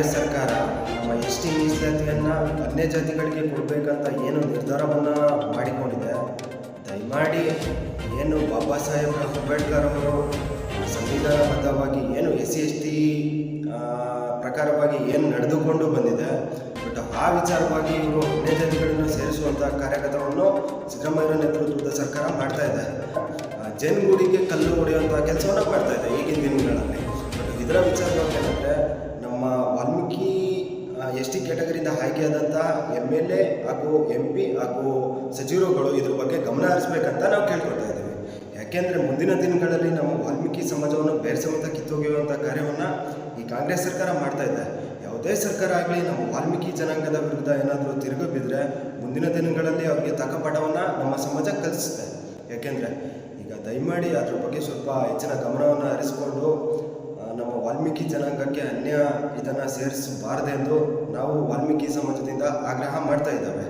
ಕಾಂಗ್ರೆಸ್ ಸರ್ಕಾರ, ನಮ್ಮ S T ಮೀಸಲಾತಿಯನ್ನು ಅನ್ಯ ಜಾತಿಗಳಿಗೆ ಕೊಡಬೇಕಂತ ಏನು ನಿರ್ಧಾರವನ್ನು ಮಾಡಿಕೊಂಡಿದೆ. ದಯಮಾಡಿ ಏನು ಬಾಬಾ ಸಾಹೇಬ್ ಅಂಬೇಡ್ಕರ್ ಅವರು ಸಂವಿಧಾನಬದ್ಧವಾಗಿ ಏನು ಎಸ್ ಸಿ, ಎಸ್ ಟಿ ಪ್ರಕಾರವಾಗಿ ಏನು ನಡೆದುಕೊಂಡು ಬಂದಿದೆ. ಬಟ್ ಆ ವಿಚಾರವಾಗಿ ಇವರು ಅನ್ಯ ಜಾತಿಗಳನ್ನು ಸೇರಿಸುವಂಥ ಕಾರ್ಯಕರ್ತವನ್ನು ಸಿದ್ದರಾಮಯ್ಯ ನೇತೃತ್ವದ ಸರ್ಕಾರ ಮಾಡ್ತಾ ಇದೆ. ಜೇನುಗೂಡಿಗೆ ಕಲ್ಲು ಹೊಡೆಯುವಂಥ ಕೆಲಸವನ್ನು ಮಾಡ್ತಾ ಇದೆ ಈಗಿನ ದಿನಗಳಲ್ಲಿ. ಬಟ್ ಇದರ ವಿಚಾರವಾಗಿ ಕ್ಯಾಟಗರಿಯಿಂದ ಆಯ್ಕೆಯಾದಂಥ ಎಂ ಎಲ್ ಎ ಹಾಗೂ ಎಂ ಪಿ ಹಾಗೂ ಸಚಿವರುಗಳು ಇದ್ರ ಬಗ್ಗೆ ಗಮನ ಹರಿಸ್ಬೇಕಂತ ನಾವು ಕೇಳ್ಕೊಳ್ತಾ ಇದ್ದೀವಿ. ಯಾಕೆಂದರೆ ಮುಂದಿನ ದಿನಗಳಲ್ಲಿ ನಮ್ಮ ವಾಲ್ಮೀಕಿ ಸಮಾಜವನ್ನು ಬೇರೆ ಕಿತ್ತೋಗಿರುವಂಥ ಕಾರ್ಯವನ್ನು ಈ ಕಾಂಗ್ರೆಸ್ ಸರ್ಕಾರ ಮಾಡ್ತಾ ಇದೆ. ಯಾವುದೇ ಸರ್ಕಾರ ಆಗಲಿ, ನಮ್ಮ ವಾಲ್ಮೀಕಿ ಜನಾಂಗದ ವಿರುದ್ಧ ಏನಾದರೂ ತಿರುಗ ಬಿದ್ದರೆ ಮುಂದಿನ ದಿನಗಳಲ್ಲಿ ಅವರಿಗೆ ತಕ್ಕ ಪಾಠವನ್ನು ನಮ್ಮ ಸಮಾಜ ಕಲಿಸುತ್ತೆ ಯಾಕೆಂದರೆ ಈಗ ದಯಮಾಡಿ ಅದ್ರ ಬಗ್ಗೆ ಸ್ವಲ್ಪ ಹೆಚ್ಚಿನ ಗಮನವನ್ನು ಹರಿಸಿಕೊಂಡು ವಾಲ್ಮೀಕಿ ಜನಾಂಗಕ್ಕೆ ಅನ್ಯ ಇದನ್ನು ಸೇರಿಸಬಾರದೆಂದು ನಾವು ವಾಲ್ಮೀಕಿ ಸಮಾಜದಿಂದ ಆಗ್ರಹ ಮಾಡ್ತಾ ಇದ್ದಾವೆ.